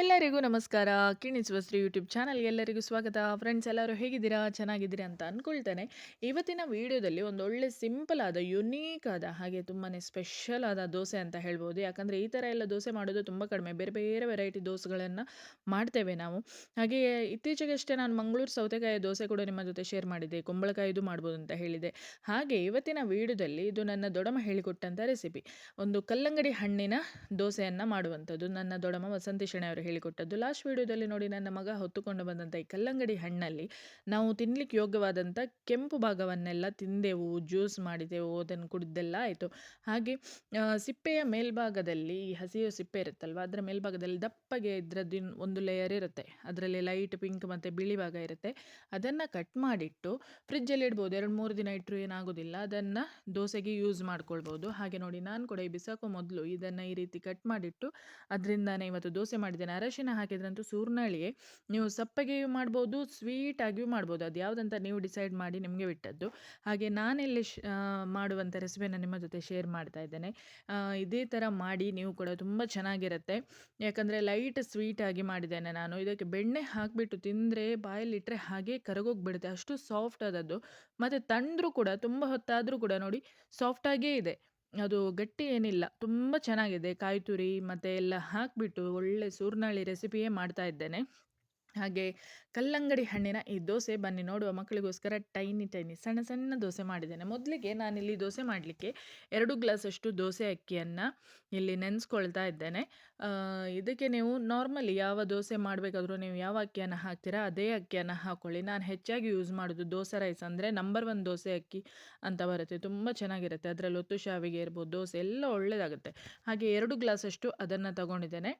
ಎಲ್ಲರಿಗೂ ನಮಸ್ಕಾರ. ಕಿಣಿಸುವ ಶ್ರೀ ಯೂಟ್ಯೂಬ್ ಚಾನಲ್ಗೆ ಎಲ್ಲರಿಗೂ ಸ್ವಾಗತ. ಫ್ರೆಂಡ್ಸ್, ಎಲ್ಲರೂ ಹೇಗಿದ್ದೀರಾ? ಚೆನ್ನಾಗಿದ್ದೀರಾ ಅಂತ ಅಂದ್ಕೊಳ್ತೇನೆ ಇವತ್ತಿನ ವಿಡಿಯೋದಲ್ಲಿ ಒಂದು ಒಳ್ಳೆ ಸಿಂಪಲ್ ಆದ, ಯುನೀಕ್ ಆದ, ಹಾಗೆ ತುಂಬಾ ಸ್ಪೆಷಲ್ ಆದ ದೋಸೆ ಅಂತ ಹೇಳ್ಬೋದು. ಯಾಕಂದರೆ ಈ ಥರ ಎಲ್ಲ ದೋಸೆ ಮಾಡೋದು ತುಂಬ ಕಡಿಮೆ. ಬೇರೆ ಬೇರೆ ವೆರೈಟಿ ದೋಸೆಗಳನ್ನು ಮಾಡ್ತೇವೆ ನಾವು. ಹಾಗೆ ಇತ್ತೀಚೆಗಷ್ಟೇ ನಾನು ಮಂಗಳೂರು ಸೌತೆಕಾಯಿ ದೋಸೆ ಕೂಡ ನಿಮ್ಮ ಜೊತೆ ಶೇರ್ ಮಾಡಿದ್ದೆ. ಕುಂಬಳಕಾಯಿದು ಮಾಡ್ಬೋದು ಅಂತ ಹೇಳಿದೆ ಹಾಗೆ ಇವತ್ತಿನ ವಿಡಿಯೋದಲ್ಲಿ ಇದು ನನ್ನ ದೊಡಮ ಹೇಳಿಕೊಟ್ಟಂಥ ರೆಸಿಪಿ ಒಂದು ಕಲ್ಲಂಗಡಿ ಹಣ್ಣಿನ ದೋಸೆಯನ್ನು ಮಾಡುವಂಥದ್ದು. ನನ್ನ ದೊಡಮ ವಸಂತಿ ಶೆಣೆ ಹೇಳಿಕೊಟ್ಟದ್ದು. ಲಾಸ್ಟ್ ವಿಡಿಯೋದಲ್ಲಿ ನೋಡಿ ನನ್ನ ಮಗ ಹೊತ್ತುಕೊಂಡು ಬಂದಂಥ ಈ ಕಲ್ಲಂಗಡಿ ಹಣ್ಣಲ್ಲಿ ನಾವು ತಿನ್ಲಿಕ್ಕೆ ಯೋಗ್ಯವಾದಂಥ ಕೆಂಪು ಭಾಗವನ್ನೆಲ್ಲ ತಿಂದೆವು, ಜ್ಯೂಸ್ ಮಾಡಿದೆವು, ಅದನ್ನು ಕುಡಿದೆಲ್ಲ ಆಯಿತು. ಹಾಗೆ ಸಿಪ್ಪೆಯ ಮೇಲ್ಭಾಗದಲ್ಲಿ ಈ ಹಸಿಯ ಸಿಪ್ಪೆ ಇರುತ್ತಲ್ವ, ಅದರ ಮೇಲ್ಭಾಗದಲ್ಲಿ ದಪ್ಪಗೆ ಇದ್ರದ್ದು ಒಂದು ಲೇಯರ್ ಇರುತ್ತೆ. ಅದರಲ್ಲಿ ಲೈಟ್ ಪಿಂಕ್ ಮತ್ತು ಬಿಳಿ ಭಾಗ ಇರುತ್ತೆ. ಅದನ್ನು ಕಟ್ ಮಾಡಿಟ್ಟು ಫ್ರಿಜ್ಜಲ್ಲಿ ಇಡ್ಬೋದು. ಎರಡು ಮೂರು ದಿನ ಇಟ್ಟರು ಏನಾಗೋದಿಲ್ಲ. ಅದನ್ನು ದೋಸೆಗೆ ಯೂಸ್ ಮಾಡ್ಕೊಳ್ಬೋದು. ಹಾಗೆ ನೋಡಿ, ನಾನು ಕೂಡ ಈ ಬಿಸಾಕೋ ಮೊದಲು ಇದನ್ನು ಈ ರೀತಿ ಕಟ್ ಮಾಡಿಟ್ಟು, ಅದರಿಂದಾನೇ ಇವತ್ತು ದೋಸೆ ಮಾಡಿದ್ದೇನೆ ಅರಶಿನ ಹಾಕಿದ್ರಂತೂ ಸೂರ್ನಳಿಯೇ ನೀವು ಸಪ್ಪಗೆಯೂ ಮಾಡ್ಬೋದು ಸ್ವೀಟ್ ಆಗಿಯೂ ಮಾಡ್ಬೋದು. ಅದು ಯಾವುದಂತ ನೀವು ಡಿಸೈಡ್ ಮಾಡಿ ನಿಮಗೆ ಬಿಟ್ಟದ್ದು. ಹಾಗೆ ನಾನೆಲ್ಲಿ ಮಾಡುವಂಥ ರೆಸಿಪಿಯನ್ನು ನಿಮ್ಮ ಜೊತೆ ಶೇರ್ ಮಾಡ್ತಾ ಇದ್ದೇನೆ. ಇದೇ ಥರ ಮಾಡಿ ನೀವು ಕೂಡ ತುಂಬ ಚೆನ್ನಾಗಿರುತ್ತೆ. ಯಾಕಂದರೆ ಲೈಟ್ ಸ್ವೀಟ್ ಆಗಿ ಮಾಡಿದ್ದೇನೆ ನಾನು. ಇದಕ್ಕೆ ಬೆಣ್ಣೆ ಹಾಕಿಬಿಟ್ಟು ತಿಂದರೆ ಬಾಯಲ್ಲಿಟ್ಟರೆ ಹಾಗೆ ಕರಗೋಗಿಬಿಡುತ್ತೆ. ಅಷ್ಟು ಸಾಫ್ಟ್ ಆದದ್ದು. ಮತ್ತು ತಂದರೂ ಕೂಡ, ತುಂಬ ಹೊತ್ತಾದರೂ ಕೂಡ ನೋಡಿ ಸಾಫ್ಟಾಗೇ ಇದೆ. ಅದು ಗಟ್ಟಿ ಏನಿಲ್ಲ, ತುಂಬ ಚೆನ್ನಾಗಿದೆ. ಕಾಯಿ ತುರಿ ಮತ್ತು ಎಲ್ಲ ಹಾಕಿಬಿಟ್ಟು ಒಳ್ಳೆ ಸೂರ್ನಳ್ಳಿ ರೆಸಿಪಿಯೇ ಮಾಡ್ತಾ ಇದ್ದೇನೆ. ಹಾಗೆ ಕಲ್ಲಂಗಡಿ ಹಣ್ಣಿನ ಈ ದೋಸೆ ಬನ್ನಿ ನೋಡುವ ಮಕ್ಕಳಿಗೋಸ್ಕರ ಟೈನಿ ಟೈನಿ ಸಣ್ಣ ಸಣ್ಣ ದೋಸೆ ಮಾಡಿದ್ದೇನೆ. ಮೊದಲಿಗೆ ನಾನಿಲ್ಲಿ ದೋಸೆ ಮಾಡಲಿಕ್ಕೆ ಎರಡು ಗ್ಲಾಸಷ್ಟು ದೋಸೆ ಅಕ್ಕಿಯನ್ನು ಇಲ್ಲಿ ನೆನೆಸ್ಕೊಳ್ತಾ ಇದ್ದೇನೆ. ಇದಕ್ಕೆ ನೀವು ನಾರ್ಮಲಿ ಯಾವ ದೋಸೆ ಮಾಡಬೇಕಾದ್ರೂ ನೀವು ಯಾವ ಅಕ್ಕಿಯನ್ನು ಹಾಕ್ತೀರಾ ಅದೇ ಅಕ್ಕಿಯನ್ನು ಹಾಕ್ಕೊಳ್ಳಿ ನಾನು ಹೆಚ್ಚಾಗಿ ಯೂಸ್ ಮಾಡೋದು ದೋಸೆ ರೈಸ್ ಅಂದರೆ ನಂಬರ್ ಒನ್ ದೋಸೆ ಅಕ್ಕಿ ಅಂತ ಬರುತ್ತೆ. ತುಂಬ ಚೆನ್ನಾಗಿರುತ್ತೆ. ಅದರಲ್ಲಿ ಒತ್ತು ಶಾವಿಗೆ ಇರ್ಬೋದು, ದೋಸೆ ಎಲ್ಲ ಒಳ್ಳೆಯದಾಗುತ್ತೆ ಹಾಗೆ ಎರಡು ಗ್ಲಾಸಷ್ಟು ಅದನ್ನು ತಗೊಂಡಿದ್ದೇನೆ.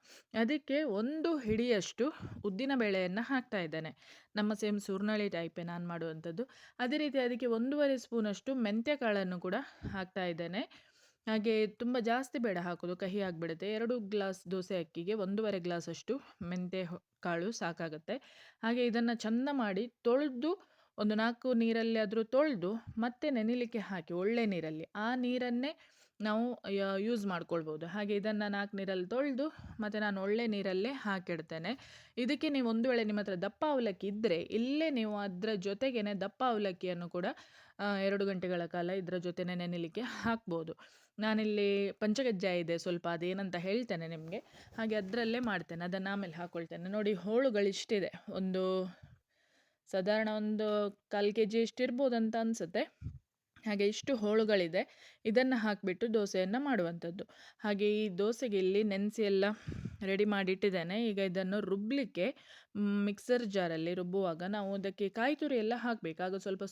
ಅದಕ್ಕೆ ಒಂದು ಹಿಡಿಯಷ್ಟು ಉದ್ದಿನ ಬೇಳೆಯನ್ನು ಹಾಕ್ತಾ ಇದ್ದೇನೆ. ನಮ್ಮ ಸೇಮ್ ಸುರ್ನಳಿ ಟೈಪೇ ನಾನು ಮಾಡುವಂಥದ್ದು. ಅದೇ ರೀತಿ ಅದಕ್ಕೆ ಒಂದೂವರೆ ಸ್ಪೂನಷ್ಟು ಮೆಂತ್ಯ ಕಾಳನ್ನು ಕೂಡ ಹಾಕ್ತಾ ಇದ್ದೇನೆ. ಹಾಗೆ ತುಂಬ ಜಾಸ್ತಿ ಬೇಡ ಹಾಕೋದು, ಕಹಿ ಆಗಿಬಿಡುತ್ತೆ. ಎರಡು ಗ್ಲಾಸ್ ದೋಸೆ ಅಕ್ಕಿಗೆ ಒಂದೂವರೆ ಗ್ಲಾಸಷ್ಟು ಮೆಂತ್ಯ ಹೊ- ಕಾಳು ಸಾಕಾಗುತ್ತೆ. ಹಾಗೆ ಇದನ್ನು ಚಂದ ಮಾಡಿ ತೊಳೆದು ಒಂದು ನಾಲ್ಕು ನೀರಲ್ಲಿ ಆದರೂ ತೊಳೆದು ಮತ್ತೆ ನೆನಿಲಿಕ್ಕೆ ಹಾಕಿ, ಒಳ್ಳೆ ನೀರಲ್ಲಿ. ಆ ನೀರನ್ನೇ ನಾವು ಯೂಸ್ ಮಾಡ್ಕೊಳ್ಬೋದು. ಹಾಗೆ ಇದನ್ನು ನಾಲ್ಕು ನೀರಲ್ಲಿ ತೊಳೆದು, ಮತ್ತು ನಾನು ಒಳ್ಳೆ ನೀರಲ್ಲೇ ಹಾಕಿಡ್ತೇನೆ. ಇದಕ್ಕೆ ನೀವು ಒಂದು ವೇಳೆ ನಿಮ್ಮ ಹತ್ರ ದಪ್ಪ ಅವಲಕ್ಕಿ ಇದ್ದರೆ ಇಲ್ಲೇ ನೀವು ಅದರ ಜೊತೆಗೇ ದಪ್ಪ ಅವಲಕ್ಕಿಯನ್ನು ಕೂಡ ಎರಡು ಗಂಟೆಗಳ ಕಾಲ ಇದರ ಜೊತೆನೆ ನೆನೆಲಿಕ್ಕೆ ಹಾಕ್ಬೋದು. ನಾನಿಲ್ಲಿ ಪಂಚಗಜ್ಜಾಯ ಇದೆ, ಸ್ವಲ್ಪ ಅದೇನಂತ ಹೇಳ್ತೇನೆ ನಿಮಗೆ. ಹಾಗೆ ಅದರಲ್ಲೇ ಮಾಡ್ತೇನೆ, ಅದನ್ನು ಆಮೇಲೆ ಹಾಕ್ಕೊಳ್ತೇನೆ ನೋಡಿ ಹೋಳುಗಳಿಷ್ಟಿದೆ ಒಂದು, ಸಾಧಾರಣ ಒಂದು ಕಾಲು ಕೆ ಜಿ ಇಷ್ಟಿರ್ಬೋದು ಅಂತ ಅನಿಸುತ್ತೆ. ಹಾಗೆ ಇಷ್ಟು ಹೋಳುಗಳಿದೆ, ಇದನ್ನು ಹಾಕಿಬಿಟ್ಟು ದೋಸೆಯನ್ನು ಮಾಡುವಂಥದ್ದು. ಹಾಗೆ ಈ ದೋಸೆಗೆ ಇಲ್ಲಿ ನೆನೆಸಿ ಎಲ್ಲ ರೆಡಿ ಮಾಡಿಟ್ಟಿದ್ದೇನೆ. ಈಗ ಇದನ್ನು ರುಬ್ಬಲಿಕ್ಕೆ ಮಿಕ್ಸರ್ ಜಾರಲ್ಲಿ ರುಬ್ಬುವಾಗ ನಾವು ಅದಕ್ಕೆ ಕಾಯಿ ತುರಿ ಎಲ್ಲ ಹಾಕಬೇಕು. ಆಗ ಸ್ವಲ್ಪ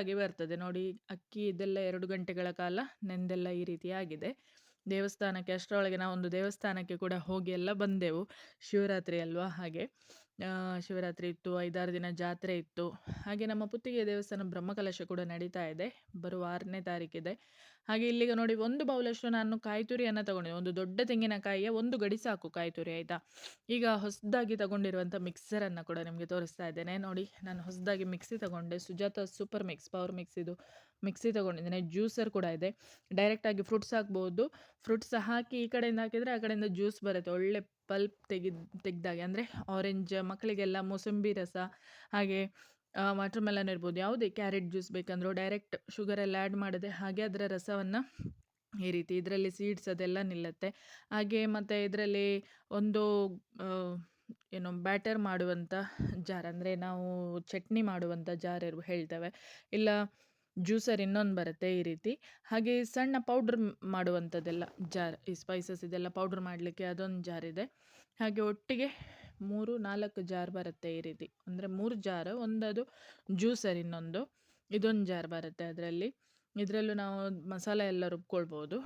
ಆಗಿ ಬರ್ತದೆ. ನೋಡಿ, ಅಕ್ಕಿ ಇದೆಲ್ಲ ಎರಡು ಗಂಟೆಗಳ ಕಾಲ ನೆಂದೆಲ್ಲ ಈ ರೀತಿ ಆಗಿದೆ. ದೇವಸ್ಥಾನಕ್ಕೆ ಅಷ್ಟರೊಳಗೆ ನಾವೊಂದು ದೇವಸ್ಥಾನಕ್ಕೆ ಕೂಡ ಹೋಗಿ ಎಲ್ಲ ಬಂದೆವು. ಶಿವರಾತ್ರಿ ಅಲ್ವಾ ಹಾಗೆ. ಶಿವರಾತ್ರಿ ಇತ್ತು, ಐದಾರು ದಿನ ಜಾತ್ರೆ ಇತ್ತು. ಹಾಗೆ ನಮ್ಮ ಪುತ್ತಿಗೆ ದೇವಸ್ಥಾನ ಬ್ರಹ್ಮಕಲಶ ಕೂಡ ನಡೀತಾ ಇದೆ. ಬರುವ ಆರನೇ ತಾರೀಕಿದೆ. ಹಾಗೆ ಇಲ್ಲಿಗೆ ನೋಡಿ ಒಂದು ಬೌಲಷ್ಟು ನಾನು ಕಾಯಿ ತುರಿಯನ್ನು ತಗೊಂಡಿದ್ದೆ. ಒಂದು ದೊಡ್ಡ ತೆಂಗಿನಕಾಯಿಯ ಒಂದು ಗಡಿ ಸಾಕು ಕಾಯಿ ತುರಿ ಆಯಿತಾ? ಈಗ ಹೊಸದಾಗಿ ತಗೊಂಡಿರುವಂಥ ಮಿಕ್ಸರನ್ನು ಕೂಡ ನಿಮಗೆ ತೋರಿಸ್ತಾ ಇದ್ದೇನೆ. ನೋಡಿ, ನಾನು ಹೊಸದಾಗಿ ಮಿಕ್ಸಿ ತಗೊಂಡೆ. Sujata super mix power mix ಇದು. ಮಿಕ್ಸಿ ತಗೊಂಡಿದ್ದೇನೆ. ಜ್ಯೂಸರ್ ಕೂಡ ಇದೆ. ಡೈರೆಕ್ಟಾಗಿ ಫ್ರೂಟ್ಸ್ ಹಾಕ್ಬೋದು. ಫ್ರೂಟ್ಸ್ ಹಾಕಿ ಈ ಕಡೆಯಿಂದ ಹಾಕಿದರೆ ಆ ಕಡೆಯಿಂದ ಜ್ಯೂಸ್ ಬರುತ್ತೆ. ಒಳ್ಳೆ ಪಲ್ಪ್ ತೆಗೆದು, ತೆಗೆದಾಗೆ. ಅಂದರೆ ಆರೆಂಜ್ ಮಕ್ಕಳಿಗೆಲ್ಲ ಮೂಸಂಬಿ ರಸ, ಹಾಗೆ ವಾಟರ್ ಮೆಲನ್ ಇರ್ಬೋದು. ಯಾವುದೇ ಕ್ಯಾರೆಟ್ ಜ್ಯೂಸ್ ಬೇಕಂದ್ರೂ ಡೈರೆಕ್ಟ್ ಶುಗರೆಲ್ಲ ಆ್ಯಡ್ ಮಾಡದೆ ಹಾಗೆ ಅದರ ರಸವನ್ನು ಈ ರೀತಿ ಇದರಲ್ಲಿ ಸೀಡ್ಸ್ ಅದೆಲ್ಲ ನಿಲ್ಲುತ್ತೆ. ಹಾಗೆ ಮತ್ತು ಇದರಲ್ಲಿ ಒಂದು ಏನು ಬ್ಯಾಟರ್ ಮಾಡುವಂಥ ಜಾರ್ ಅಂದರೆ ನಾವು ಚಟ್ನಿ ಮಾಡುವಂಥ ಜಾರ್ ಇರ್, ಹೇಳ್ತೇವೆ. ಇಲ್ಲ ಜ್ಯೂಸರ್ ಇನ್ನೊಂದು ಬರುತ್ತೆ ಈ ರೀತಿ. ಹಾಗೆ ಸಣ್ಣ ಪೌಡ್ರ್ ಮಾಡುವಂಥದ್ದೆಲ್ಲ ಜಾರ್, ಈ ಸ್ಪೈಸಸ್ ಇದೆಲ್ಲ ಪೌಡ್ರ್ ಮಾಡಲಿಕ್ಕೆ ಅದೊಂದು ಜಾರ್ ಇದೆ. ಹಾಗೆ ಒಟ್ಟಿಗೆ ಮೂರು ನಾಲ್ಕು ಜಾರ್ ಬರುತ್ತೆ ಈ ರೀತಿ. ಅಂದರೆ ಮೂರು ಜಾರ್, ಒಂದದು ಜ್ಯೂಸರ್ ಇನ್ನೊಂದು, ಇದೊಂದು ಜಾರ್ ಬರುತ್ತೆ ಅದರಲ್ಲಿ. ಇದರಲ್ಲೂ ನಾವು ಮಸಾಲೆ ಎಲ್ಲ ರುಬ್ಕೊಳ್ಬೋದು.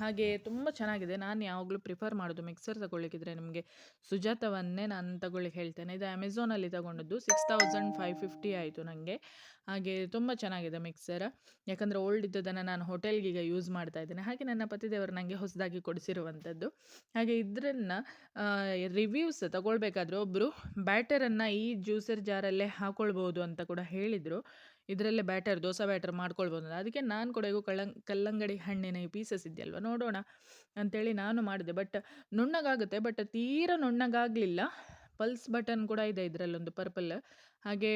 ಹಾಗೆ ತುಂಬ ಚೆನ್ನಾಗಿದೆ. ನಾನು ಯಾವಾಗಲೂ ಪ್ರಿಫರ್ ಮಾಡೋದು ಮಿಕ್ಸರ್ ತಗೊಳ್ಳಿಕ್ಕಿದ್ರೆ ನಿಮಗೆ ಸುಜಾತವನ್ನೇ ನಾನು ತಗೊಳ್ಳಿಕ್ಕೆ ಹೇಳ್ತೇನೆ. ಇದು ಅಮೆಝಾನಲ್ಲಿ ತಗೊಂಡದ್ದು ಸಿಕ್ಸ್ ತೌಸಂಡ್ ಫೈವ್ ಫಿಫ್ಟಿ ಆಯಿತು ನನಗೆ ಹಾಗೆ ತುಂಬ ಚೆನ್ನಾಗಿದೆ ಮಿಕ್ಸರ್. ಯಾಕಂದರೆ ಓಲ್ಡ್ ಇದ್ದದನ್ನು ನಾನು ಹೋಟೆಲ್ಗೆ ಈಗ ಯೂಸ್ ಮಾಡ್ತಾ ಇದ್ದೇನೆ. ಹಾಗೆ ನನ್ನ ಪತಿದೇವರು ನನಗೆ ಹೊಸದಾಗಿ ಕೊಡಿಸಿರುವಂಥದ್ದು. ಹಾಗೆ ಇದರನ್ನು ರಿವ್ಯೂಸ್ ತಗೊಳ್ಬೇಕಾದ್ರೆ ಒಬ್ಬರು ಬ್ಯಾಟರನ್ನು ಈ ಜ್ಯೂಸರ್ ಜಾರಲ್ಲೇ ಹಾಕೊಳ್ಬೋದು ಅಂತ ಕೂಡ ಹೇಳಿದರು. ಇದರಲ್ಲೇ ಬ್ಯಾಟರ್, ದೋಸೆ ಬ್ಯಾಟರ್ ಮಾಡ್ಕೊಳ್ಬೋದು ಅದಕ್ಕೆ ನಾನು ಕೂಡ ಇವು ಕಲ್ಲಂಗಡಿ ಹಣ್ಣಿನ ಈ ಪೀಸಸ್ ಇದೆಯಲ್ವ? ನೋಡೋಣ ಅಂತೇಳಿ ನಾನು ಮಾಡಿದೆ. ಬಟ್ ನುಣ್ಣಗಾಗುತ್ತೆ. ಬಟ್ ತೀರ ನುಣ್ಣಗಾಗಲಿಲ್ಲ. ಪಲ್ಸ್ ಬಟನ್ ಕೂಡ ಇದೆ ಇದರಲ್ಲೊಂದು ಪರ್ಪಲ್ ಹಾಗೆ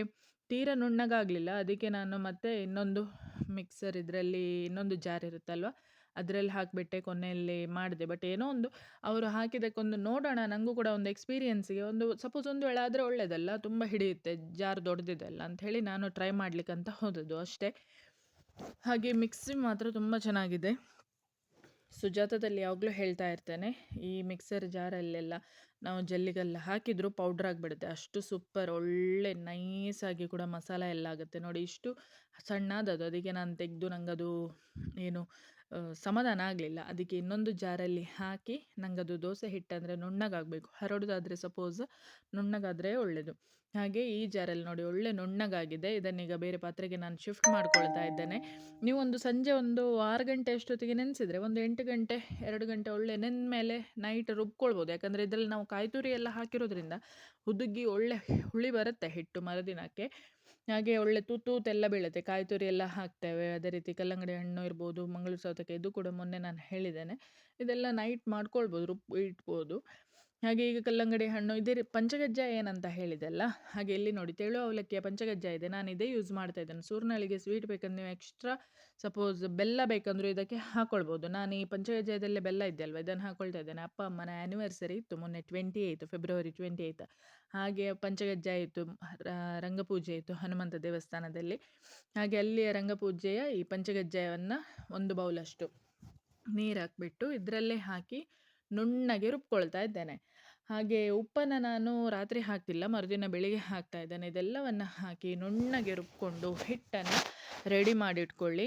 ತೀರ ನುಣ್ಣಗಾಗಲಿಲ್ಲ. ಅದಕ್ಕೆ ನಾನು ಮತ್ತೆ ಇನ್ನೊಂದು ಮಿಕ್ಸರ್ ಇದರಲ್ಲಿ ಇನ್ನೊಂದು ಜಾರ್ ಇರುತ್ತಲ್ವ? ಅದರಲ್ಲಿ ಹಾಕಿಬಿಟ್ಟೆ ಕೊನೆಯಲ್ಲಿ ಮಾಡಿದೆ. ಬಟ್ ಏನೋ ಒಂದು ಅವರು ಹಾಕಿದ್ದಕ್ಕೊಂದು ನೋಡೋಣ ನನಗೂ ಕೂಡ ಒಂದು ಎಕ್ಸ್ಪೀರಿಯನ್ಸಿಗೆ ಒಂದು ಸಪೋಸ್ ಒಂದು ವೇಳೆ ಆದರೆ ಒಳ್ಳೆಯದಲ್ಲ ತುಂಬ ಹಿಡಿಯುತ್ತೆ, ಜಾರ್ ಅಂತ ಹೇಳಿ ನಾನು ಟ್ರೈ ಮಾಡಲಿಕ್ಕಂತ ಹೋದದ್ದು ಅಷ್ಟೇ. ಹಾಗೆ ಮಿಕ್ಸಿ ಮಾತ್ರ ತುಂಬ ಚೆನ್ನಾಗಿದೆ. ಸುಜಾತದಲ್ಲಿ ಯಾವಾಗಲೂ ಹೇಳ್ತಾ ಇರ್ತೇನೆ, ಈ ಮಿಕ್ಸರ್ ಜಾರಲ್ಲೆಲ್ಲ ನಾವು ಜಲ್ಲಿಗೆಲ್ಲ ಹಾಕಿದರೂ ಪೌಡ್ರ್ ಆಗಿಬಿಡುತ್ತೆ. ಅಷ್ಟು ಸೂಪರ್ ಒಳ್ಳೆ ನೈಸಾಗಿ ಕೂಡ ಮಸಾಲ ಎಲ್ಲ ಆಗುತ್ತೆ. ನೋಡಿ ಇಷ್ಟು ಸಣ್ಣದದು ಅದಕ್ಕೆ ನಾನು ತೆಗೆದು ಅದು ಏನು ಸಮಾಧಾನ ಆಗಲಿಲ್ಲ. ಅದಕ್ಕೆ ಇನ್ನೊಂದು ಜಾರಲ್ಲಿ ಹಾಕಿ ನನಗದು ದೋಸೆ ಹಿಟ್ಟಂದರೆ ನುಣ್ಣಗಾಗಬೇಕು. ಹರಡೋದಾದರೆ ಸಪೋಸ್ ನುಣ್ಣಗಾದರೆ ಒಳ್ಳೆಯದು ಹಾಗೆ ಈ ಜಾರಲ್ಲಿ ನೋಡಿ ಒಳ್ಳೆ ನುಣ್ಣಗಾಗಿದೆ. ಇದನ್ನೀಗ ಬೇರೆ ಪಾತ್ರೆಗೆ ನಾನು ಶಿಫ್ಟ್ ಮಾಡ್ಕೊಳ್ತಾ ಇದ್ದೇನೆ. ನೀವು ಒಂದು ಸಂಜೆ ಒಂದು ಆರು ಗಂಟೆ ಅಷ್ಟೊತ್ತಿಗೆ ನೆನೆಸಿದರೆ ಒಂದು ಎಂಟು ಗಂಟೆ, ಎರಡು ಗಂಟೆ ಒಳ್ಳೆ ಮೇಲೆ ನೈಟ್ ರುಬ್ಕೊಳ್ಬೋದು. ಯಾಕಂದರೆ ಇದರಲ್ಲಿ ನಾವು ಕಾಯಿ ಎಲ್ಲ ಹಾಕಿರೋದ್ರಿಂದ ಹುದುಗಿ ಒಳ್ಳೆ ಹುಳಿ ಬರುತ್ತೆ ಹಿಟ್ಟು ಮರುದಿನಕ್ಕೆ. ಹಾಗೆ ಒಳ್ಳೆ ತೂತೂತೆಲ್ಲ ಬೀಳುತ್ತೆ. ಕಾಯಿ ತುರಿ ಎಲ್ಲ ಹಾಕ್ತೇವೆ. ಅದೇ ರೀತಿ ಕಲ್ಲಂಗಡಿ ಹಣ್ಣು ಇರ್ಬೋದು, ಮಂಗಳೂರು ಸೌತೆಕಾಯಿ ಇದು ಕೂಡ ಮೊನ್ನೆ ನಾನು ಹೇಳಿದ್ದೇನೆ. ಇದೆಲ್ಲ ನೈಟ್ ಮಾಡ್ಕೊಳ್ಬೋದು ರುಬ್ಬಿ ಇಟ್ಬೋದು. ಹಾಗೆ ಈಗ ಕಲ್ಲಂಗಡಿ ಹಣ್ಣು, ಇದೇ ಪಂಚಗಜ್ಜಾಯ ಏನಂತ ಹೇಳಿದೆಲ್ಲ ಹಾಗೆ ಇಲ್ಲಿ ನೋಡಿ ತೆಳು ಅವಲಕ್ಕಿಯ ಪಂಚಗಜ್ಜ ಇದೆ. ನಾನು ಇದೇ ಯೂಸ್ ಮಾಡ್ತಾ ಇದ್ದೇನೆ. ಸೂರ್ನಳಿಗೆ ಸ್ವೀಟ್ ಬೇಕಂದ್ರೆ ನೀವು ಎಕ್ಸ್ಟ್ರಾ ಸಪೋಸ್ ಬೆಲ್ಲ ಬೇಕಂದ್ರೂ ಇದಕ್ಕೆ ಹಾಕೊಳ್ಬೋದು. ನಾನು ಈ ಪಂಚಗಜ್ಜಾಯದಲ್ಲೇ ಬೆಲ್ಲ ಇದೆ ಅಲ್ವಾ ಇದನ್ನು ಹಾಕ್ಕೊಳ್ತಾ ಇದ್ದೇನೆ. ಅಪ್ಪ ಅಮ್ಮನ ಆ್ಯನಿವರ್ಸರಿ ಇತ್ತು ಮೊನ್ನೆ twenty eight February twenty eight ಹಾಗೆ ಪಂಚಗಜ್ಜಾಯ ಇತ್ತು ರಂಗಪೂಜೆ ಇತ್ತು ಹನುಮಂತ ದೇವಸ್ಥಾನದಲ್ಲಿ. ಹಾಗೆ ಅಲ್ಲಿಯ ರಂಗಪೂಜೆಯ ಈ ಪಂಚಗಜ್ಜಾಯವನ್ನು ಒಂದು ಬೌಲಷ್ಟು ನೀರು ಹಾಕಿಬಿಟ್ಟು ಇದರಲ್ಲೇ ಹಾಕಿ ನುಣ್ಣಗೆ ರುಬ್ಕೊಳ್ತಾ ಇದ್ದೇನೆ. ಹಾಗೆ ಉಪ್ಪನ್ನು ನಾನು ರಾತ್ರಿ ಹಾಕ್ತಿಲ್ಲ, ಮರುದಿನ ಬೆಳಿಗ್ಗೆ ಹಾಕ್ತಾ ಇದ್ದೇನೆ. ಇದೆಲ್ಲವನ್ನು ಹಾಕಿ ನುಣ್ಣಗೆ ರುಬ್ಕೊಂಡು ಹಿಟ್ಟನ್ನು ರೆಡಿ ಮಾಡಿಟ್ಕೊಳ್ಳಿ.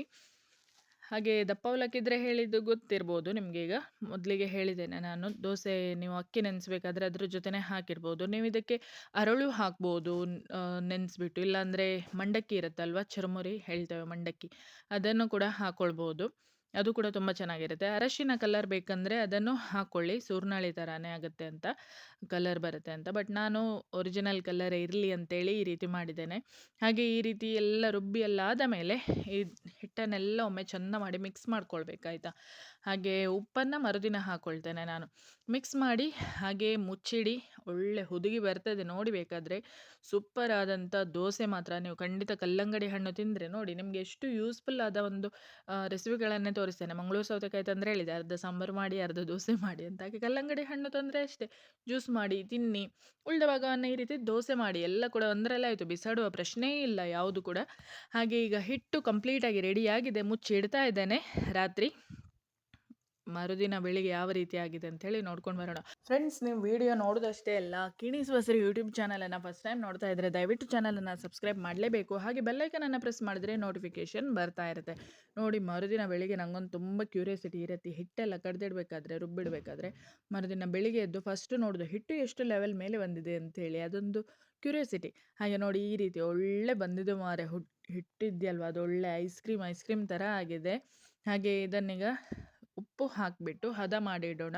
ಹಾಗೆ ದಪ್ಪ ಅವಲಕ್ಕಿದ್ರೆ ಹೇಳಿದ್ದು ಗೊತ್ತಿರ್ಬೋದು ನಿಮಗೆ ಈಗ ಮೊದಲಿಗೆ ಹೇಳಿದ್ದೇನೆ ನಾನು. ದೋಸೆ ನೀವು ಅಕ್ಕಿ ನೆನೆಸ್ಬೇಕಾದ್ರೆ ಅದ್ರ ಜೊತೆನೇ ಹಾಕಿರ್ಬೋದು. ನೀವು ಇದಕ್ಕೆ ಅರಳು ಹಾಕ್ಬೋದು ನೆನೆಸ್ಬಿಟ್ಟು. ಇಲ್ಲಾಂದರೆ ಮಂಡಕ್ಕಿ ಇರುತ್ತಲ್ವ, ಚುರುಮುರಿ ಹೇಳ್ತೇವೆ ಮಂಡಕ್ಕಿ. ಅದನ್ನು ಕೂಡ ಹಾಕ್ಕೊಳ್ಬೋದು ಅದು ಕೂಡ ತುಂಬ ಚೆನ್ನಾಗಿರುತ್ತೆ. ಅರಶಿನ ಕಲರ್ ಬೇಕಂದರೆ ಅದನ್ನು ಹಾಕ್ಕೊಳ್ಳಿ ಸೂರ್ನಾಳಿ ಥರನೇ ಆಗುತ್ತೆ ಅಂತ ಕಲರ್ ಬರುತ್ತೆ ಅಂತ. ಬಟ್ ನಾನು ಒರಿಜಿನಲ್ ಕಲರೇ ಇರಲಿ ಅಂತೇಳಿ ಈ ರೀತಿ ಮಾಡಿದ್ದೇನೆ. ಹಾಗೆ ಈ ರೀತಿ ಎಲ್ಲ ರುಬ್ಬಿ ಎಲ್ಲ ಆದ ಮೇಲೆ ಈ ಹಿಟ್ಟನ್ನೆಲ್ಲ ಒಮ್ಮೆ ಚೆಂದ ಮಾಡಿ ಮಿಕ್ಸ್ ಮಾಡ್ಕೊಳ್ಬೇಕಾಯ್ತಾ? ಹಾಗೆ ಉಪ್ಪನ್ನು ಮರುದಿನ ಹಾಕ್ಕೊಳ್ತೇನೆ ನಾನು. ಮಿಕ್ಸ್ ಮಾಡಿ ಹಾಗೆ ಮುಚ್ಚಿಡಿ. ಒಳ್ಳೆ ಹುದುಗಿ ಬರ್ತದೆ ನೋಡಿ ಬೇಕಾದರೆ. ಸೂಪರ್ ಆದಂಥ ದೋಸೆ ಮಾತ್ರ ನೀವು ಖಂಡಿತ ಕಲ್ಲಂಗಡಿ ಹಣ್ಣು ತಿಂದರೆ ನೋಡಿ ನಿಮಗೆ ಎಷ್ಟು ಯೂಸ್ಫುಲ್ ಆದ ಒಂದು ರೆಸಿಪಿಗಳನ್ನೇ ತೋರಿಸ್ತೇನೆ. ಮಂಗಳೂರು ಸೌತೆಕಾಯಿ ತಂದರೆ ಹೇಳಿದೆ, ಅರ್ಧ ಸಾಂಬಾರು ಮಾಡಿ, ಅರ್ಧ ದೋಸೆ ಮಾಡಿ ಅಂತ. ಹಾಗೆ ಕಲ್ಲಂಗಡಿ ಹಣ್ಣು ತಂದರೆ ಅಷ್ಟೇ. ಜ್ಯೂಸ್ ಮಾಡಿ, ತಿನ್ನಿ. ಉಳಿದ ಭಾಗವನ್ನು ಈ ರೀತಿ ದೋಸೆ ಮಾಡಿ, ಎಲ್ಲ ಕೂಡ ಒಂದರಲ್ಲೇ ಆಯಿತು. ಬಿಸಾಡುವ ಪ್ರಶ್ನೆಯೇ ಇಲ್ಲ, ಯಾವುದು ಕೂಡ. ಹಾಗೆ ಈಗ ಹಿಟ್ಟು ಕಂಪ್ಲೀಟಾಗಿ ರೆಡಿಯಾಗಿದೆ ಮುಚ್ಚಿ ಇಡ್ತಾ ಇದ್ದೇನೆ ರಾತ್ರಿ. ಮರುದಿನ ಬೆಳಿಗ್ಗೆ ಯಾವ ರೀತಿ ಆಗಿದೆ ಅಂತ ಹೇಳಿ ನೋಡ್ಕೊಂಡು ಬರೋಣ. ಫ್ರೆಂಡ್ಸ್ ನೀವು ವಿಡಿಯೋ ನೋಡೋದಷ್ಟೇ ಅಲ್ಲ ಕಿಣೀಸ್ ಬಸರಿ ಯೂಟ್ಯೂಬ್ ಚಾನಲನ್ನು ಫಸ್ಟ್ ಟೈಮ್ ನೋಡ್ತಾ ಇದ್ದರೆ ದಯವಿಟ್ಟು ಚಾನಲನ್ನು ಸಬ್ಸ್ಕ್ರೈಬ್ ಮಾಡಲೇಬೇಕು. ಹಾಗೆ ಬೆಲ್ಲೈಕನನ್ನು ಪ್ರೆಸ್ ಮಾಡಿದ್ರೆ ನೋಟಿಫಿಕೇಶನ್ ಬರ್ತಾ ಇರುತ್ತೆ. ನೋಡಿ, ಮರುದಿನ ಬೆಳಿಗ್ಗೆ ನಂಗೊಂದು ತುಂಬ ಕ್ಯೂರಿಯಾಸಿಟಿ ಇರತ್ತೆ. ಹಿಟ್ಟೆಲ್ಲ ಕಡ್ದಿಡಬೇಕಾದ್ರೆ, ರುಬ್ಬಿಡಬೇಕಾದ್ರೆ ಮರುದಿನ ಬೆಳಿಗ್ಗೆ ಎದ್ದು ಫಸ್ಟ್ ನೋಡೋದು ಹಿಟ್ಟು ಎಷ್ಟು ಲೆವೆಲ್ ಮೇಲೆ ಬಂದಿದೆ ಅಂತೇಳಿ, ಅದೊಂದು ಕ್ಯೂರಿಯಾಸಿಟಿ ಹಾಗೆ ನೋಡಿ, ಈ ರೀತಿ ಒಳ್ಳೆ ಬಂದಿದೆ ಮಾರೆ. ಹುಟ್, ಹಿಟ್ಟಿದೆಯಲ್ವ? ಅದು ಒಳ್ಳೆ ಐಸ್ ಕ್ರೀಮ್ ಐಸ್ ಕ್ರೀಮ್ ಥರ ಆಗಿದೆ. ಹಾಗೆ ಇದನ್ನೀಗ ಉಪ್ಪು ಹಾಕಿಬಿಟ್ಟು ಹದ ಮಾಡಿಡೋಣ.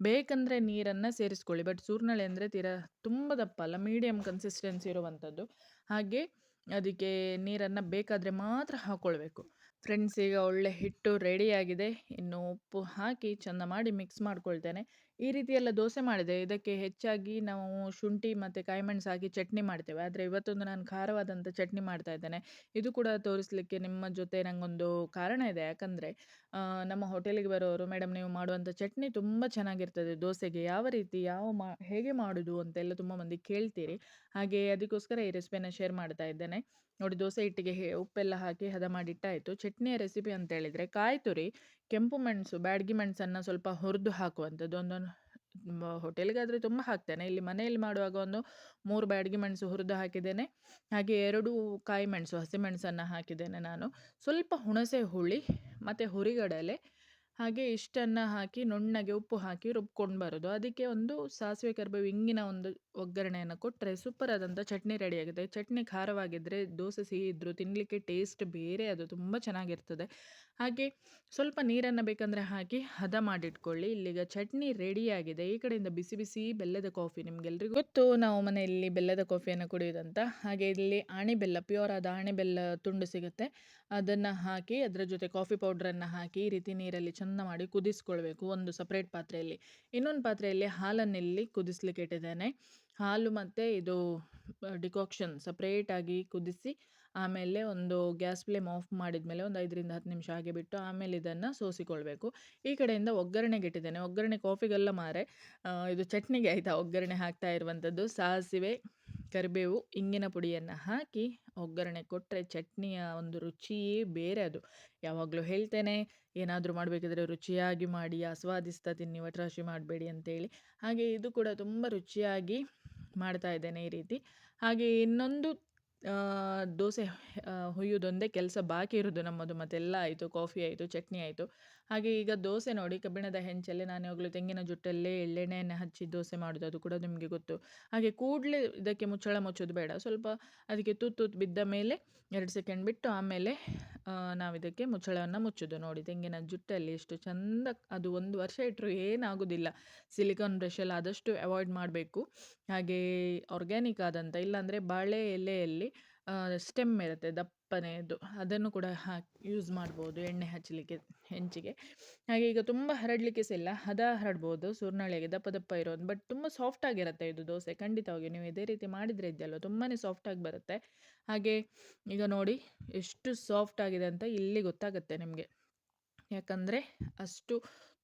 ಬೇಕಂದರೆ ನೀರನ್ನು ಸೇರಿಸ್ಕೊಳ್ಳಿ, ಬಟ್ ಸೂರ್ನಳೆ ಅಂದರೆ ತೀರ ತುಂಬ ದಪ್ಪ ಅಲ್ಲ ಮೀಡಿಯಮ್ ಕನ್ಸಿಸ್ಟೆನ್ಸಿ ಇರುವಂಥದ್ದು. ಹಾಗೆ ಅದಕ್ಕೆ ನೀರನ್ನು ಬೇಕಾದರೆ ಮಾತ್ರ ಹಾಕ್ಕೊಳ್ಬೇಕು ಫ್ರೆಂಡ್ಸ್ ಈಗ ಒಳ್ಳೆ ಹಿಟ್ಟು ರೆಡಿಯಾಗಿದೆ ಇನ್ನು ಉಪ್ಪು ಹಾಕಿ ಚೆಂದ ಮಾಡಿ ಮಿಕ್ಸ್ ಮಾಡ್ಕೊಳ್ತೇನೆ. ಈ ರೀತಿ ಎಲ್ಲ ದೋಸೆ ಮಾಡಿದೆ ಇದಕ್ಕೆ ಹೆಚ್ಚಾಗಿ ನಾವು ಶುಂಠಿ ಮತ್ತು ಕಾಯಿಮೆಣ್ಸು ಹಾಕಿ ಚಟ್ನಿ ಮಾಡ್ತೇವೆ. ಆದರೆ ಇವತ್ತೊಂದು ನಾನು ಖಾರವಾದಂಥ ಚಟ್ನಿ ಮಾಡ್ತಾ ಇದ್ದೇನೆ. ಇದು ಕೂಡ ತೋರಿಸ್ಲಿಕ್ಕೆ ನಿಮ್ಮ ಜೊತೆ ನನಗೊಂದು ಕಾರಣ ಇದೆ. ಯಾಕಂದರೆ ನಮ್ಮ ಹೋಟೆಲಿಗೆ ಬರೋರು ಮೇಡಮ್ ನೀವು ಮಾಡುವಂಥ ಚಟ್ನಿ ತುಂಬ ಚೆನ್ನಾಗಿರ್ತದೆ. ದೋಸೆಗೆ ಯಾವ ರೀತಿ, ಯಾವ ಮಾ, ಹೇಗೆ ಮಾಡೋದು? ಅಂತೆಲ್ಲ ತುಂಬ ಮಂದಿ ಕೇಳ್ತೀರಿ. ಹಾಗೆ ಅದಕ್ಕೋಸ್ಕರ ಈ ರೆಸಿಪಿಯನ್ನು ಶೇರ್ ಮಾಡ್ತಾ ಇದ್ದೇನೆ. ನೋಡಿ ದೋಸೆ ಹಿಟ್ಟಿಗೆ ಉಪ್ಪೆಲ್ಲ ಹಾಕಿ ಹದ ಮಾಡಿಟ್ಟಾಯಿತು. ಚಟ್ನಿಯ ರೆಸಿಪಿ ಅಂತ ಹೇಳಿದರೆ ಕಾಯಿ ತುರಿ ಕೆಂಪು ಮೆಣಸು, ಬ್ಯಾಡ್ಗಿ ಮೆಣಸನ್ನು ಸ್ವಲ್ಪ ಹುರಿದು ಹಾಕುವಂಥದ್ದು. ಒಂದೊಂದು ಹೋಟೆಲ್ಗಾದರೆ ತುಂಬ ಹಾಕ್ತೇನೆ. ಇಲ್ಲಿ ಮನೆಯಲ್ಲಿ ಮಾಡುವಾಗ ಒಂದು ಮೂರು ಬ್ಯಾಡ್ಗಿ ಮೆಣಸು ಹುರಿದು ಹಾಕಿದ್ದೇನೆ. ಹಾಗೆ ಎರಡು ಕಾಯಿ ಮೆಣಸು ಹಸಿಮೆಣಸನ್ನು ಹಾಕಿದ್ದೇನೆ ನಾನು. ಸ್ವಲ್ಪ ಹುಣಸೆ ಹುಳಿ, ಮತ್ತು ಹುರಿಗಡಲೆ ಹಾಗೆ ಇಷ್ಟನ್ನು ಹಾಕಿ, ನುಣ್ಣಗೆ ಉಪ್ಪು ಹಾಕಿ ರುಬ್ಕೊಂಡು ಬರೋದು. ಅದಕ್ಕೆ ಒಂದು ಸಾಸಿವೆ ಕರಿಬೇವು ಇಂಗಿನ ಒಂದು ಒಗ್ಗರಣೆಯನ್ನು ಕೊಟ್ಟರೆ ಸೂಪರ್ ಆದಂಥ ಚಟ್ನಿ ರೆಡಿಯಾಗುತ್ತೆ ಚಟ್ನಿ ಖಾರವಾಗಿದ್ದರೆ ದೋಸೆ ಸಿಹಿ ಇದ್ದರೂ ತಿನ್ನಲಿಕ್ಕೆ ಟೇಸ್ಟ್ ಬೇರೆ, ಅದು ತುಂಬ ಚೆನ್ನಾಗಿರ್ತದೆ. ಹಾಗೆ ಸ್ವಲ್ಪ ನೀರನ್ನು ಬೇಕಂದರೆ ಹಾಕಿ ಹದ ಮಾಡಿಟ್ಕೊಳ್ಳಿ. ಇಲ್ಲಿಗ ಚಟ್ನಿ ರೆಡಿಯಾಗಿದೆ ಈ ಕಡೆಯಿಂದ ಬಿಸಿ ಬಿಸಿ ಬೆಲ್ಲದ ಕಾಫಿ ನಿಮಗೆಲ್ರಿಗೂ ಗೊತ್ತು. ನಾವು ಮನೆಯಲ್ಲಿ ಬೆಲ್ಲದ ಕಾಫಿಯನ್ನು ಕುಡಿಯೋದಂತ. ಹಾಗೆ ಇಲ್ಲಿ ಆಣೆ ಬೆಲ್ಲ ಪ್ಯೂರ್ ಆದ ಆಣೆ ಬೆಲ್ಲ ತುಂಡು ಸಿಗುತ್ತೆ. ಅದನ್ನು ಹಾಕಿ ಅದರ ಜೊತೆ ಕಾಫಿ ಪೌಡ್ರನ್ನು ಹಾಕಿ ಈ ರೀತಿ ನೀರಲ್ಲಿ ಚೆಂದ ಮಾಡಿ ಕುದಿಸ್ಕೊಳ್ಬೇಕು ಒಂದು ಸಪ್ರೇಟ್ ಪಾತ್ರೆಯಲ್ಲಿ. ಇನ್ನೊಂದು ಪಾತ್ರೆಯಲ್ಲಿ ಹಾಲನ್ನಿಲ್ಲಿ ಕುದಿಸ್ಲಿಕ್ಕೆ ಇಟ್ಟಿದ್ದೇನೆ. ಹಾಲು ಮತ್ತು ಇದು ಡಿಕಾಕ್ಷನ್ ಸಪ್ರೇಟಾಗಿ ಕುದಿಸಿ ಆಮೇಲೆ ಒಂದು ಗ್ಯಾಸ್ ಫ್ಲೇಮ್ ಆಫ್ ಮಾಡಿದ ಮೇಲೆ ಒಂದು ಐದರಿಂದ ಹತ್ತು ನಿಮಿಷ ಹಾಗೆ ಬಿಟ್ಟು ಆಮೇಲೆ ಇದನ್ನು ಸೋಸಿಕೊಳ್ಬೇಕು. ಈ ಕಡೆಯಿಂದ ಒಗ್ಗರಣೆಗೆ ಇಟ್ಟಿದ್ದೇನೆ. ಒಗ್ಗರಣೆ ಕಾಫಿಗೆಲ್ಲ ಮಾರೆ. ಇದು ಚಟ್ನಿಗೆ ಆಯಿತಾ ಒಗ್ಗರಣೆ ಹಾಕ್ತಾ ಇರುವಂಥದ್ದು. ಸಾಸಿವೆ ಕರಿಬೇವು, ಇಂಗಿನ ಪುಡಿಯನ್ನು ಹಾಕಿ, ಒಗ್ಗರಣೆ ಕೊಟ್ಟರೆ ಚಟ್ನಿಯ ಒಂದು ರುಚಿಯೇ ಬೇರೆ ಅದು. ಯಾವಾಗಲೂ ಹೇಳ್ತೇನೆ, ಏನಾದರೂ ಮಾಡಬೇಕಿದ್ರೆ ರುಚಿಯಾಗಿ ಮಾಡಿ, ಆಸ್ವಾದಿಸ್ತಾ ತಿನ್ನಿ, ವಟ್ರಾಶಿ ಮಾಡಬೇಡಿ ಅಂತೇಳಿ. ಹಾಗೆ ಇದು ಕೂಡ ತುಂಬ ರುಚಿಯಾಗಿ ಮಾಡ್ತಾ ಇದ್ದೇನೆ ಈ ರೀತಿ. ಹಾಗೆ ಇನ್ನೊಂದು ದೋಸೆ ಹುಯ್ಯೋದೊಂದೇ ಕೆಲಸ ಬಾಕಿ ಇರೋದು ನಮ್ಮದು. ಮತ್ತೆಲ್ಲ ಆಯಿತು, ಕಾಫಿ ಆಯಿತು, ಚಟ್ನಿ ಆಯಿತು. ಹಾಗೆ ಈಗ ದೋಸೆ ನೋಡಿ, ಕಬ್ಬಿಣದ ಹೆಂಚಲ್ಲಿ ನಾನು ಯಾವಾಗಲೂ ತೆಂಗಿನ ಜುಟ್ಟಲ್ಲೇ ಎಳ್ಳೆಣ್ಣೆಯನ್ನು ಹಚ್ಚಿ ದೋಸೆ ಮಾಡೋದು, ಅದು ಕೂಡ ನಿಮಗೆ ಗೊತ್ತು. ಹಾಗೆ ಕೂಡಲೇ ಇದಕ್ಕೆ ಮುಚ್ಚಳ ಮುಚ್ಚೋದು ಬೇಡ. ಸ್ವಲ್ಪ ಅದಕ್ಕೆ ತೂತು ಬಿದ್ದ ಮೇಲೆ ಎರಡು ಸೆಕೆಂಡ್ ಬಿಟ್ಟು ಆಮೇಲೆ ನಾವಿದಕ್ಕೆ ಮುಚ್ಚಳವನ್ನು ಮುಚ್ಚೋದು. ನೋಡಿ, ತೆಂಗಿನ ಜುಟ್ಟಲ್ಲಿ ಎಷ್ಟು ಚಂದ ಅದು ಒಂದು ವರ್ಷ ಇಟ್ಟರು ಏನಾಗೋದಿಲ್ಲ. ಸಿಲಿಕಾನ್ ಬ್ರಷಲ್ಲಿ ಆದಷ್ಟು ಅವಾಯ್ಡ್ ಮಾಡಬೇಕು. ಹಾಗೆ ಆರ್ಗ್ಯಾನಿಕ್ ಆದಂಥ ಇಲ್ಲಾಂದರೆ ಬಾಳೆ ಎಲೆಯಲ್ಲಿ ಸ್ಟೆಮ್ ಇರುತ್ತೆ ದಪ್ಪನೆಯದು ಅದನ್ನು ಕೂಡ ಹಾಕಿ ಯೂಸ್ ಮಾಡ್ಬೋದು ಎಣ್ಣೆ ಹಚ್ಚಲಿಕ್ಕೆ, ಹೆಂಚಿಗೆ. ಹಾಗೆ ಈಗ ತುಂಬ ಹರಡಲಿಕ್ಕೆ ಸಹ ಇಲ್ಲ ಹದ ಹರಡ್ಬೋದು, ಸುರ್ನಳೆಗೆ ದಪ್ಪ ದಪ್ಪ ಇರೋದು. ಬಟ್ ತುಂಬ ಸಾಫ್ಟ್ ಆಗಿರುತ್ತೆ ಇದು ದೋಸೆ, ಖಂಡಿತವಾಗಿ. ನೀವು ಇದೇ ರೀತಿ ಮಾಡಿದರೆ ಇದೆಯಲ್ಲ ತುಂಬಾ ಸಾಫ್ಟಾಗಿ ಬರುತ್ತೆ. ಹಾಗೆ ಈಗ ನೋಡಿ, ಎಷ್ಟು ಸಾಫ್ಟ್ ಆಗಿದೆ ಅಂತ ಇಲ್ಲಿ ಗೊತ್ತಾಗುತ್ತೆ ನಿಮಗೆ. ಯಾಕಂದರೆ ಅಷ್ಟು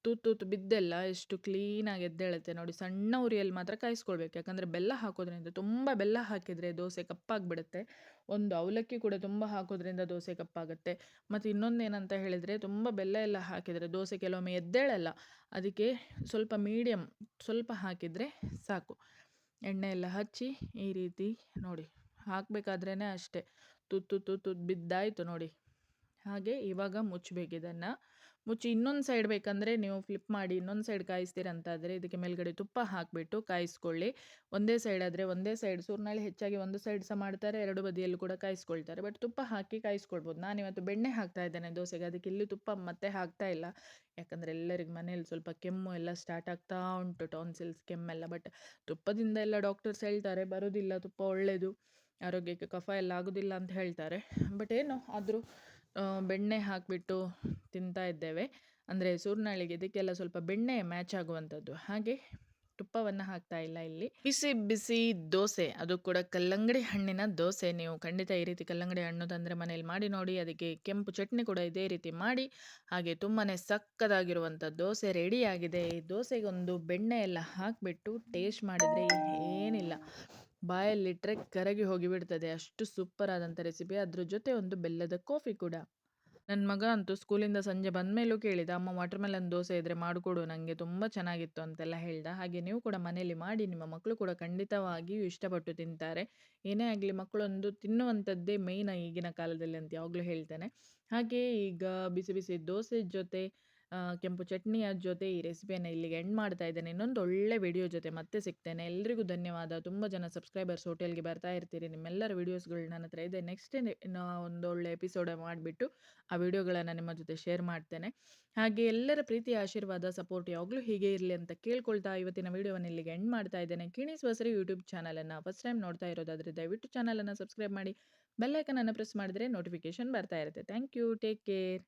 ತೂತು ಬಿದ್ದೆಲ್ಲ ಎಷ್ಟು ಕ್ಲೀನಾಗಿ ಎದ್ದೇಳುತ್ತೆ ನೋಡಿ ಸಣ್ಣ ಉರಿಯಲ್ಲಿ ಮಾತ್ರ ಕಾಯಿಸ್ಕೊಳ್ಬೇಕು. ಯಾಕಂದರೆ ಬೆಲ್ಲ ಹಾಕೋದ್ರಿಂದ ತುಂಬ ಬೆಲ್ಲ ಹಾಕಿದರೆ ದೋಸೆ ಕಪ್ಪಾಗಿಬಿಡುತ್ತೆ. ಒಂದು ಅವಲಕ್ಕಿ ಕೂಡ ತುಂಬ ಹಾಕೋದ್ರಿಂದ ದೋಸೆ ಕಪ್ಪಾಗುತ್ತೆ. ಮತ್ತು ಇನ್ನೊಂದು ಏನಂತ ಹೇಳಿದರೆ ತುಂಬ ಬೆಲ್ಲ ಎಲ್ಲ ಹಾಕಿದರೆ ದೋಸೆ ಕೆಲವೊಮ್ಮೆ ಎದ್ದೇಳಲ್ಲ. ಅದಕ್ಕೆ ಸ್ವಲ್ಪ ಮೀಡಿಯಮ್ ಸ್ವಲ್ಪ ಹಾಕಿದರೆ ಸಾಕು. ಎಣ್ಣೆ ಎಲ್ಲ ಹಚ್ಚಿ ಈ ರೀತಿ ನೋಡಿ ಹಾಕಬೇಕಾದ್ರೇ ಅಷ್ಟೇ. ತುತ್ತು ತುತ್ತು ಬಿದ್ದಾಯಿತು ನೋಡಿ. ಹಾಗೆ ಇವಾಗ ಮುಚ್ಚಬೇಕು ಇದನ್ನು ಮುಚ್ಚಿ ಇನ್ನೊಂದು ಸೈಡ್ ಬೇಕಂದರೆ ನೀವು ಫ್ಲಿಪ್ ಮಾಡಿ ಇನ್ನೊಂದು ಸೈಡ್ ಕಾಯಿಸ್ತೀರಂತಾದರೆ ಇದಕ್ಕೆ ಮೇಲ್ಗಡೆ ತುಪ್ಪ ಹಾಕಿಬಿಟ್ಟು ಕಾಯಿಸ್ಕೊಳ್ಳಿ. ಒಂದೇ ಸೈಡ್ ಆದರೆ ಒಂದೇ ಸೈಡ್ ಸೂರ್ನಾಳಿ ಹೆಚ್ಚಾಗಿ ಒಂದು ಸೈಡ್ ಸಹ ಮಾಡ್ತಾರೆ, ಎರಡು ಬದಿಯಲ್ಲೂ ಕೂಡ ಕಾಯಿಸ್ಕೊಳ್ತಾರೆ. ಬಟ್ ತುಪ್ಪ ಹಾಕಿ ಕಾಯಿಸ್ಕೊಳ್ಬೋದು. ನಾನು ಇವತ್ತು ಬೆಣ್ಣೆ ಹಾಕ್ತಾ ಇದ್ದೇನೆ ದೋಸೆಗೆ, ಅದಕ್ಕೆ ಇಲ್ಲಿ ತುಪ್ಪ ಮತ್ತೆ ಹಾಕ್ತಾ ಇಲ್ಲ. ಯಾಕಂದರೆ ಎಲ್ಲರಿಗೆ ಮನೇಲಿ ಸ್ವಲ್ಪ ಕೆಮ್ಮು ಎಲ್ಲ ಸ್ಟಾರ್ಟ್ ಆಗ್ತಾ ಉಂಟು ಟಾನ್ಸಿಲ್ಸ್ ಕೆಮ್ಮೆಲ್ಲ ಬಟ್ ತುಪ್ಪದಿಂದ ಎಲ್ಲ ಡಾಕ್ಟರ್ಸ್ ಹೇಳ್ತಾರೆ, ಬರೋದಿಲ್ಲ ತುಪ್ಪ ಒಳ್ಳೆಯದು ಆರೋಗ್ಯಕ್ಕೆ ಕಫ ಎಲ್ಲ ಆಗೋದಿಲ್ಲ ಅಂತ ಹೇಳ್ತಾರೆ. ಬಟ್ ಏನು ಆದರೂ ಬೆಣ್ಣೆ ಹಾಕಿಬಿಟ್ಟು ತಿಂತಾ ಇದ್ದೇವೆ. ಅಂದರೆ ಸೂರ್ನಾಳಿಗೆ ಇದಕ್ಕೆಲ್ಲ ಸ್ವಲ್ಪ ಬೆಣ್ಣೆ ಮ್ಯಾಚ್ ಆಗುವಂಥದ್ದು. ಹಾಗೆ ತುಪ್ಪವನ್ನು ಹಾಕ್ತಾ ಇಲ್ಲ ಇಲ್ಲಿ. ಬಿಸಿ ಬಿಸಿ ದೋಸೆ, ಅದು ಕೂಡ ಕಲ್ಲಂಗಡಿ ಹಣ್ಣಿನ ದೋಸೆ. ನೀವು ಖಂಡಿತ ಈ ರೀತಿ ಕಲ್ಲಂಗಡಿ ಹಣ್ಣು ತಂದರೆ ಮನೇಲಿ ಮಾಡಿ ನೋಡಿ, ಅದಕ್ಕೆ ಕೆಂಪು ಚಟ್ನಿ ಕೂಡ ಇದೇ ರೀತಿ ಮಾಡಿ, ಹಾಗೆ ತುಂಬಾ ಸಕ್ಕದಾಗಿರುವಂಥ ದೋಸೆ ರೆಡಿಯಾಗಿದೆ ಈ ದೋಸೆಗೊಂದು ಬೆಣ್ಣೆ ಎಲ್ಲ ಹಾಕಿಬಿಟ್ಟು ಟೇಸ್ಟ್ ಮಾಡಿದರೆ ಏನಿಲ್ಲ. ಬಾಯಲ್ಲಿಟ್ಟರೆ ಕರಗಿ ಹೋಗಿಬಿಡ್ತದೆ. ಅಷ್ಟು ಸೂಪರ್ ಆದಂಥ ರೆಸಿಪಿ ಅದ್ರ ಜೊತೆ ಒಂದು ಬೆಲ್ಲದ ಕಾಫಿ ಕೂಡ. ನನ್ನ ಮಗ ಅಂತೂ ಸ್ಕೂಲಿಂದ ಸಂಜೆ ಬಂದ ಮೇಲೂ ಕೇಳಿದ, ಅಮ್ಮ ವಾಟರ್ ಮೆಲನ್ ದೋಸೆ ಇದ್ದರೆ ಮಾಡಿಕೊಡು ನನಗೆ ತುಂಬ ಚೆನ್ನಾಗಿತ್ತು ಅಂತೆಲ್ಲ ಹೇಳ್ದ. ಹಾಗೆ ನೀವು ಕೂಡ ಮನೆಯಲ್ಲಿ ಮಾಡಿ, ನಿಮ್ಮ ಮಕ್ಕಳು ಕೂಡ ಖಂಡಿತವಾಗಿಯೂ ಇಷ್ಟಪಟ್ಟು ತಿಂತಾರೆ. ಏನೇ ಆಗಲಿ ಮಕ್ಕಳೊಂದು ತಿನ್ನುವಂಥದ್ದೇ ಮೇಯ್ನ ಈಗಿನ ಕಾಲದಲ್ಲಿ ಅಂತ ಯಾವಾಗಲೂ ಹೇಳ್ತೇನೆ. ಹಾಗೆ ಈಗ ಬಿಸಿ ಬಿಸಿ ದೋಸೆ ಜೊತೆ ಕೆಂಪು ಚಟ್ನಿಯ ಜೊತೆ ಈ ರೆಸಿಪಿಯನ್ನು ಇಲ್ಲಿಗೆ ಎಂಡ್ ಮಾಡ್ತಾ ಇದ್ದೇನೆ. ಇನ್ನೊಂದು ಒಳ್ಳೆ ವಿಡಿಯೋ ಜೊತೆ ಮತ್ತೆ ಸಿಗ್ತೇನೆ. ಎಲ್ರಿಗೂ ಧನ್ಯವಾದ. ತುಂಬ ಜನ ಸಬ್ಸ್ಕ್ರೈಬರ್ಸ್ ಹೋಟೆಲ್ಗೆ ಬರ್ತಾ ಇರ್ತೀರಿ. ನಿಮ್ಮೆಲ್ಲರ ವಿಡಿಯೋಸ್ಗಳು ನನ್ನ ಹತ್ರ ಇದೆ. ನೆಕ್ಸ್ಟ್ ಒಂದು ಒಳ್ಳೆ ಎಪಿಸೋಡ್ ಮಾಡಿಬಿಟ್ಟು ಆ ವಿಡಿಯೋಗಳನ್ನು ನಿಮ್ಮ ಜೊತೆ ಶೇರ್ ಮಾಡ್ತೇನೆ. ಹಾಗೆ ಎಲ್ಲರ ಪ್ರೀತಿ ಆಶೀರ್ವಾದ ಸಪೋರ್ಟ್ ಯಾವಾಗಲೂ ಹೀಗೆ ಇರಲಿ ಅಂತ ಕೇಳ್ಕೊಳ್ತಾ ಇವತ್ತಿನ ವಿಡಿಯೋವನ್ನು ಇಲ್ಲಿಗೆ ಎಂಡ್ ಮಾಡ್ತಾ ಇದ್ದೇನೆ. ಕಿಣಿಸ್ ಬಸರಿ ಯೂಟ್ಯೂಬ್ ಚಾನಲನ್ನು ಫಸ್ಟ್ ಟೈಮ್ ನೋಡ್ತಾ ಇರೋದಾದರೆ ದಯವಿಟ್ಟು ಚಾನಲನ್ನು ಸಬ್ಸ್ಕ್ರೈಬ್ ಮಾಡಿ. ಬೆಲ್ಲೈಕನನ್ನು ಪ್ರೆಸ್ ಮಾಡಿದರೆ ನೋಟಿಫಿಕೇಶನ್ ಬರ್ತಾ ಇರುತ್ತೆ. Thank you take care